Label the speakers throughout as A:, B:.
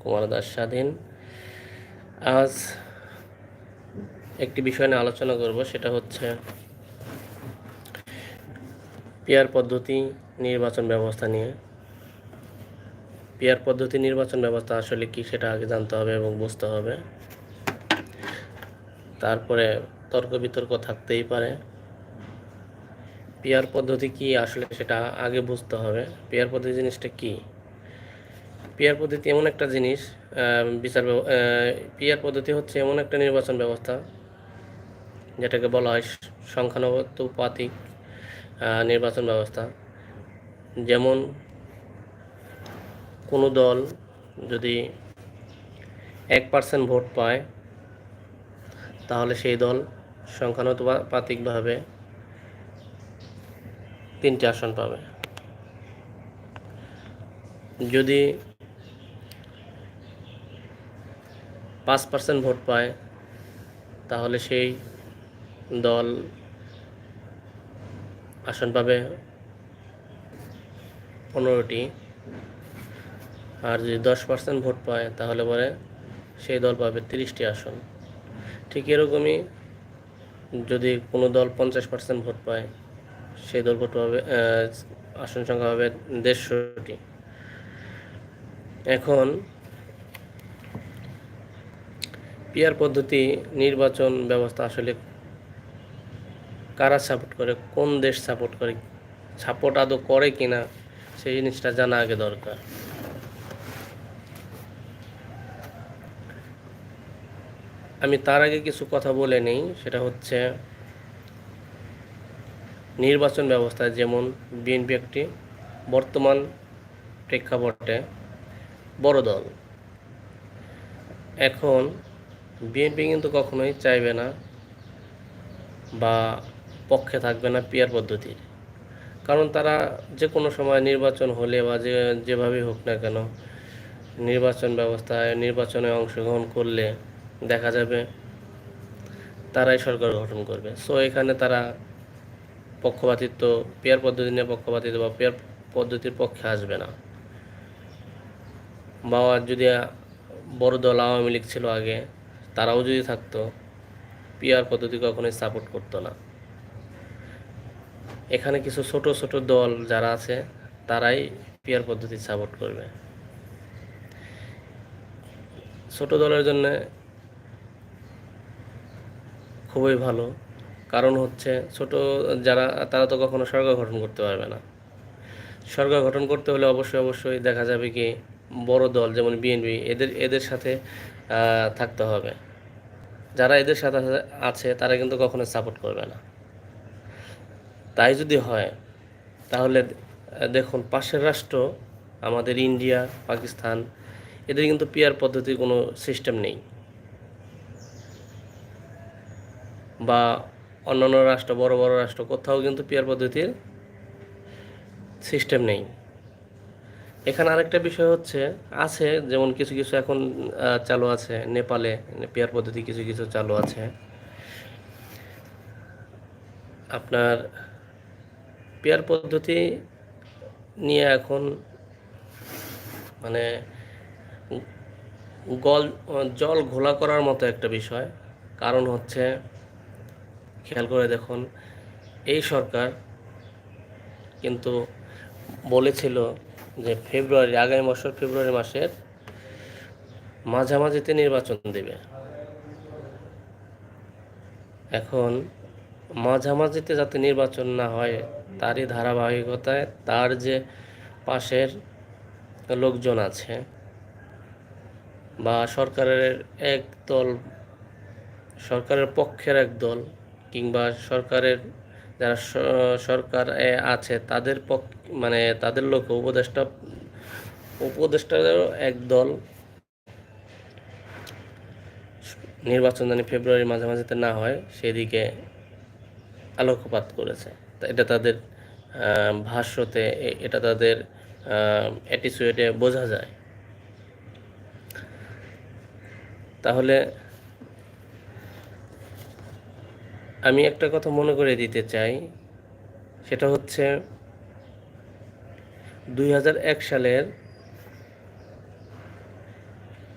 A: কুমার দাস স্বাধীন। আজ একটি বিষয় নিয়ে আলোচনা করব, সেটা হচ্ছে পিয়ার পদ্ধতি নির্বাচন ব্যবস্থা নিয়ে। পিয়ার পদ্ধতি নির্বাচন ব্যবস্থা আসলে কি সেটা আগে জানতে হবে এবং বুঝতে হবে। তারপরে তর্ক বিতর্ক থাকতেই পারে। পিয়ার পদ্ধতি কি আসলে সেটা আগে বুঝতে হবে। পিয়ার পদ্ধতি জিনিসটা কি? পিয়ার পদ্ধতি এমন একটা জিনিস বিচার পিয়ার পদ্ধতি হচ্ছে এমন একটা নির্বাচন ব্যবস্থা, যেটাকে বলা হয় সংখ্যানুপাতিক নির্বাচন ব্যবস্থা। যেমন কোনো দল যদি এক পার্সেন্ট ভোট পায়, তাহলে সেই দল সংখ্যানুপাতিকভাবে তিনটি আসন পাবে। যদি পাঁচ পার্সেন্ট ভোট পায়, তাহলে সেই দল আসন পাবে পনেরোটি। আর যদি দশ পার্সেন্ট ভোট পায়, তাহলে পরে সেই দল পাবে তিরিশটি আসন। ঠিক এরকমই যদি কোনো দল পঞ্চাশ পার্সেন্ট ভোট পায়, সেই দল ভোট পাবে আসন সংখ্যা হবে দেড়শোটি। এখন পিয়ার পদ্ধতি নির্বাচন ব্যবস্থা আসলে কারা সাপোর্ট করে, কোন দেশ সাপোর্ট করে সাপোর্ট আদৌ করে কি না সেই জিনিসটা জানা আগে দরকার। আমি তার আগে কিছু কথা বলে নেই, সেটা হচ্ছে নির্বাচন ব্যবস্থা যেমন বিএনপি একটি বর্তমান প্রেক্ষাপটে বড় দল। এখন বিএনপি কিন্তু কখনোই চাইবে না বা পক্ষে থাকবে না পিয়ার পদ্ধতির কারণ তারা যে কোনো সময় নির্বাচন হলে বা যে, যেভাবেই হোক না কেন নির্বাচন ব্যবস্থায়, নির্বাচনে অংশগ্রহণ করলে দেখা যাবে তারাই সরকার গঠন করবে। সো এখানে তারা পক্ষপাতিত্ব, পেয়ার পদ্ধতি নিয়ে পক্ষপাতিত্ব বা পেয়ার পদ্ধতির পক্ষে আসবে না। বা যদি বড় দল আওয়ামী লীগ ছিল আগে তারাও যদি থাকতো পিয়ার পদ্ধতি কখনোই সাপোর্ট করতো না। এখানে কিছু ছোট ছোট দল যারা আছে, তারাই পিয়ার পদ্ধতি সাপোর্ট করবে। ছোট দলের জন্য খুবই ভালো। কারণ হচ্ছে ছোট যারা, তারা তো কখনো সরকার গঠন করতে পারবে না। সরকার গঠন করতে হলে অবশ্যই অবশ্যই দেখা যাবে কি বড় দল, যেমন বিএনপি এদের এদের সাথে থাকতে হবে। যারা এদের সাথে আছে, তারা কিন্তু কখনো সাপোর্ট করবে না। তাই যদি হয়, তাহলে দেখুন, পাশের রাষ্ট্র, আমাদের ইন্ডিয়া, পাকিস্তান, এদের কিন্তু পিয়ার পদ্ধতির কোনো সিস্টেম নেই। বা অন্যান্য রাষ্ট্র, বড় বড় রাষ্ট্র, কোথাও কিন্তু পিয়ার পদ্ধতির সিস্টেম নেই। এখানে আরেকটা বিষয় হচ্ছে, আছে যেমন কিছু কিছু এখন চালু আছে, নেপালে পেয়ার পদ্ধতি কিছু কিছু চালু আছে। আপনার পেয়ার পদ্ধতি নিয়ে এখন মানে গল, জল ঘোলা করার মতো একটা বিষয়। কারণ হচ্ছে, খেয়াল করে দেখুন, এই সরকার কিন্তু বলেছিল যে ফেব্রুয়ারি, আগামী বছর ফেব্রুয়ারি মাসের মাঝামাঝিতে নির্বাচন দেবে। এখন মাঝামাঝিতে যাতে নির্বাচন না হয়, তারই ধারাবাহিকতায় তার যে পাশের লোকজন আছে বা সরকারের এক দল, সরকারের পক্ষের এক দল কিংবা সরকারের যারা সরকার আছে, তাদের পক্ষ মানে তাদের লোক উপদেষ্টা, উপদেষ্টাদেরও এক দল নির্বাচন জানি ফেব্রুয়ারি মাঝামাঝিতে না হয়, সেদিকে আলোকপাত করেছে। এটা তাদের ভাষ্যতে এটা তাদের অ্যাটিচিউডে বোঝা যায়। তাহলে আমি একটা কথা মনে করে দিতে চাই, সেটা হচ্ছে দুই হাজার এক সালের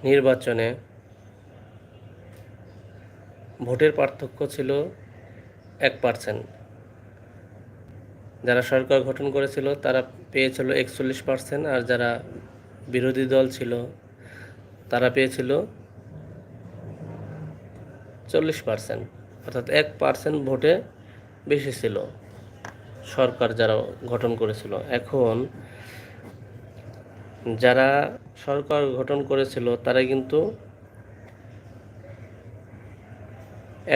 A: নির্বাচনে ভোটের পার্থক্য ছিল এক পার্সেন্ট যারা সরকার গঠন করেছিল তারা পেয়েছিল একচল্লিশ পার্সেন্ট আর যারা বিরোধী দল ছিল তারা পেয়েছিল চল্লিশ পার্সেন্ট অর্থাৎ এক পার্সেন্ট ভোটে বেশি ছিল সরকার যারা গঠন করেছিল। এখন যারা সরকার গঠন করেছিল, তারা কিন্তু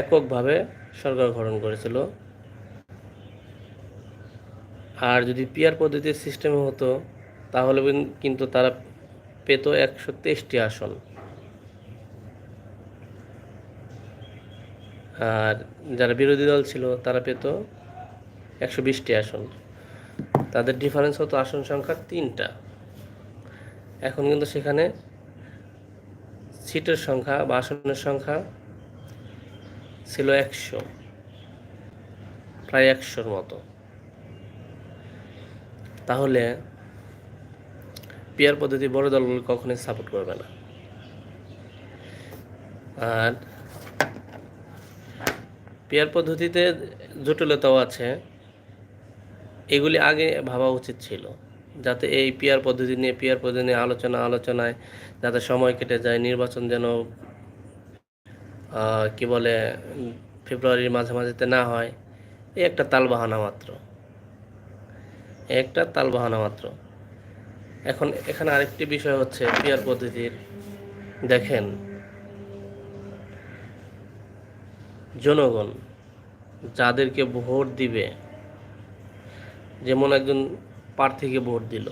A: এককভাবে সরকার গঠন করেছিল। আর যদি পিয়ার পদ্ধতির সিস্টেমে হতো, তাহলে কিন্তু তারা পেত একশো তেইশটি আসন। আর যারা বিরোধী দল ছিল, তারা পেত একশো বিশটি আসন। তাদের ডিফারেন্স হতো আসন সংখ্যা তিনটা। এখন কিন্তু সেখানে সিটের সংখ্যা বা আসনের সংখ্যা ছিল একশো, প্রায় একশোর মতো। তাহলে পিয়ার পদ্ধতি বড় দলগুলো কখনোই সাপোর্ট করবে না। আর পিয়ার পদ্ধতিতে জটিলতাও আছে। এগুলি আগে ভাবা উচিত ছিল, যাতে এই পিয়ার পদ্ধতি নিয়ে, পিয়ার পদ্ধতি নিয়ে আলোচনা, আলোচনায় যাতে সময় কেটে যায়, নির্বাচন যেন কি বলে, ফেব্রুয়ারির মাঝে মাঝেতে না হয়। এই একটা তালবাহানা মাত্র। একটা তালবাহানা মাত্র। এখন এখানে আরেকটি বিষয় হচ্ছে পিয়ার পদ্ধতির। দেখেন জনগণ যাদেরকে ভোট দিবে, যেমন একজন প্রার্থীকে ভোট দিল।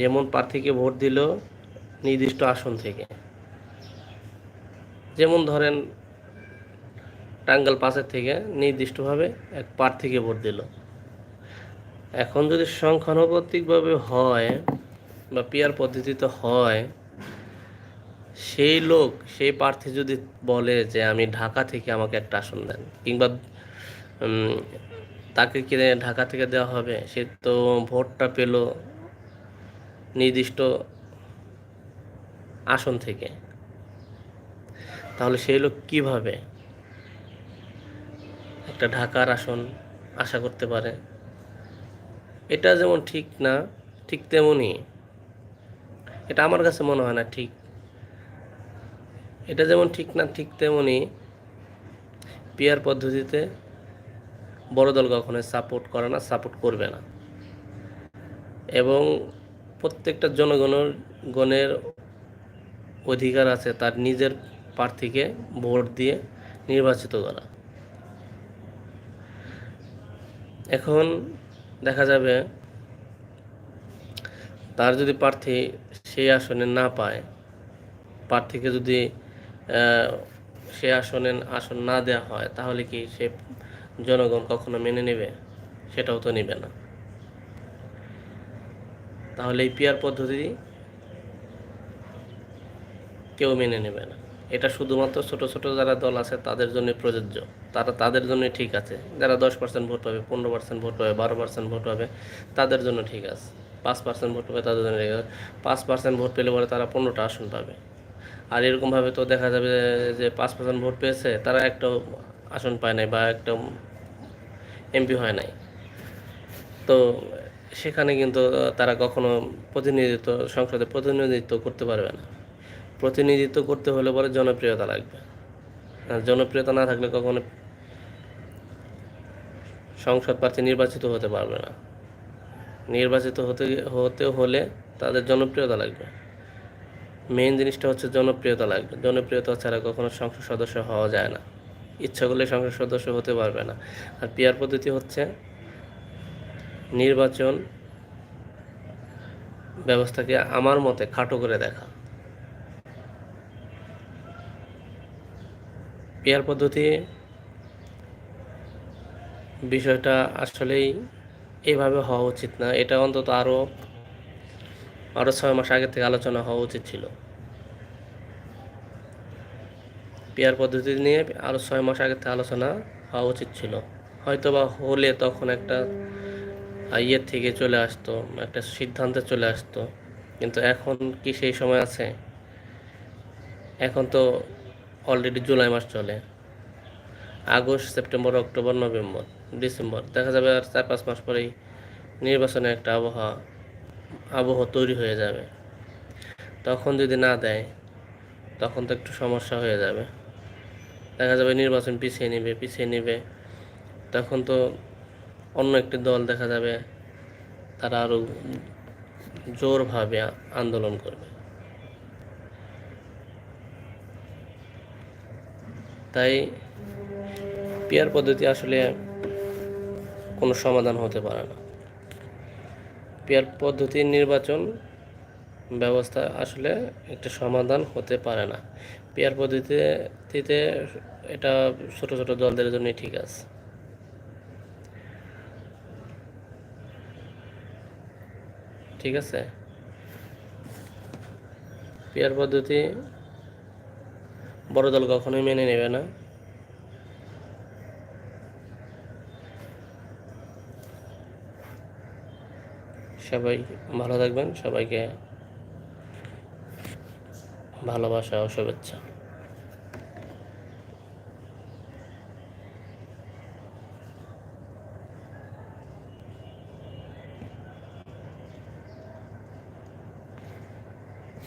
A: যেমন প্রার্থীকে ভোট দিল নির্দিষ্ট আসন থেকে। যেমন ধরেন টাঙ্গাল পাশের থেকে নির্দিষ্টভাবে এক প্রার্থীকে ভোট দিল। এখন যদি সংখ্যানুপাতিকভাবে হয় বা পিয়ার পদ্ধতিতে হয় সেই লোক, সেই প্রার্থী যদি বলে যে আমি ঢাকা থেকে আমাকে একটা আসন দেন, কিংবা তাকে কি ঢাকা থেকে দেওয়া হবে, সে তো ভোটটা পেল নির্দিষ্ট আসন থেকে। তাহলে সেই লোক কীভাবে একটা ঢাকার আসন আশা করতে পারে? এটা যেমন ঠিক না, ঠিক তেমনই। এটা আমার কাছে মনে হয় না ঠিক। এটা যেমন ঠিক না, ঠিক তেমনই পিয়ার পদ্ধতিতে বড় দল কখনোই সাপোর্ট করে না সাপোর্ট করবে না। এবং প্রত্যেকটা জনগণের, গণের অধিকার আছে তার নিজের প্রার্থীকে ভোট দিয়ে নির্বাচিত করা। এখন দেখা যাবে তার যদি প্রার্থী সেই আসনে না পায়, প্রার্থীকে যদি সে আসনে আসন না দেওয়া হয়, তাহলে কি সে জনগণ কখনো মেনে নেবে? সেটাও তো নেবে না। তাহলে এই পিয়ার পদ্ধতি কেউ মেনে নেবে না। এটা শুধুমাত্র ছোট ছোট যারা দল আছে, তাদের জন্য প্রযোজ্য। তারা তাদের জন্য ঠিক আছে। যারা দশ পার্সেন্ট ভোট পাবে, পনেরো পার্সেন্ট ভোট পাবে, বারো পার্সেন্ট ভোট পাবে, তাদের জন্য ঠিক আছে। পাঁচ পার্সেন্ট ভোট পাবে, তাদের জন্য পাঁচ পার্সেন্ট ভোট পেলে পরে তারা পনেরোটা আসন পাবে। আর এরকমভাবে তো দেখা যাবে যে পাঁচ পার্সেন্ট ভোট পেয়েছে, তারা একটা আসন পায় নাই বা একটা এমপি হয় নাই। তো সেখানে কিন্তু তারা কখনো প্রতিনিধিত্ব, সংসদে প্রতিনিধিত্ব করতে পারবে না। প্রতিনিধিত্ব করতে হলে পরে জনপ্রিয়তা লাগবে। জনপ্রিয়তা না থাকলে কখনো সংসদ প্রার্থী নির্বাচিত হতে পারবে না। নির্বাচিত হতে হতে হলে তাদের জনপ্রিয়তা লাগবে। মেইন জিনিসটা হচ্ছে জনপ্রিয়তা লাগবে। জনপ্রিয়তা ছাড়া কখনো সংসদ সদস্য হওয়া যায় না। ইচ্ছা করলে সংসদ সদস্য হতে পারবে না। আর পিয়ার পদ্ধতি হচ্ছে নির্বাচন ব্যবস্থাকে আমার মতে খাটো করে দেখা। পিয়ার পদ্ধতি বিষয়টা আসলেই এভাবে হওয়া উচিত না। এটা অন্তত আরও আরও ছয় মাস আগে থেকে আলোচনা হওয়া উচিত ছিল। পিয়ার পদ্ধতি নিয়ে আরও ছয় মাস আগে থেকে আলোচনা হওয়া উচিত ছিল। হয়তো বা হলে তখন একটা ইয়ের থেকে চলে আসতো, একটা সিদ্ধান্তে চলে আসতো। কিন্তু এখন কি সেই সময় আছে? এখন তো অলরেডি জুলাই মাস চলে। August, September, October, November, December. দেখা যাবে আর চার পাঁচ মাস পরেই নির্বাচনের একটা আবহাওয়া আবহাওয়া তৈরি হয়ে যাবে। তখন যদি না দেয়, তখন তো একটু সমস্যা হয়ে যাবে। দেখা যাবে নির্বাচন পিছিয়ে নেবে পিছিয়ে নেবে। তখন তো অন্য একটি দল দেখা যাবে, তারা আরও জোরভাবে আন্দোলন করবে। তাই পিয়ার পদ্ধতি আসলে কোনো সমাধান হতে পারে না। পিয়ার পদ্ধতির নির্বাচন ব্যবস্থা আসলে একটা সমাধান হতে পারে না। পিয়ার পদ্ধতিতে এটা ছোট ছোট দলদের জন্যই ঠিক আছে। ঠিক আছে? পিয়ার পদ্ধতি বড় দল কখনোই মেনে নেবে না। সবাই ভালো থাকবেন সবাইকে ভালোবাসা ও শুভেচ্ছা।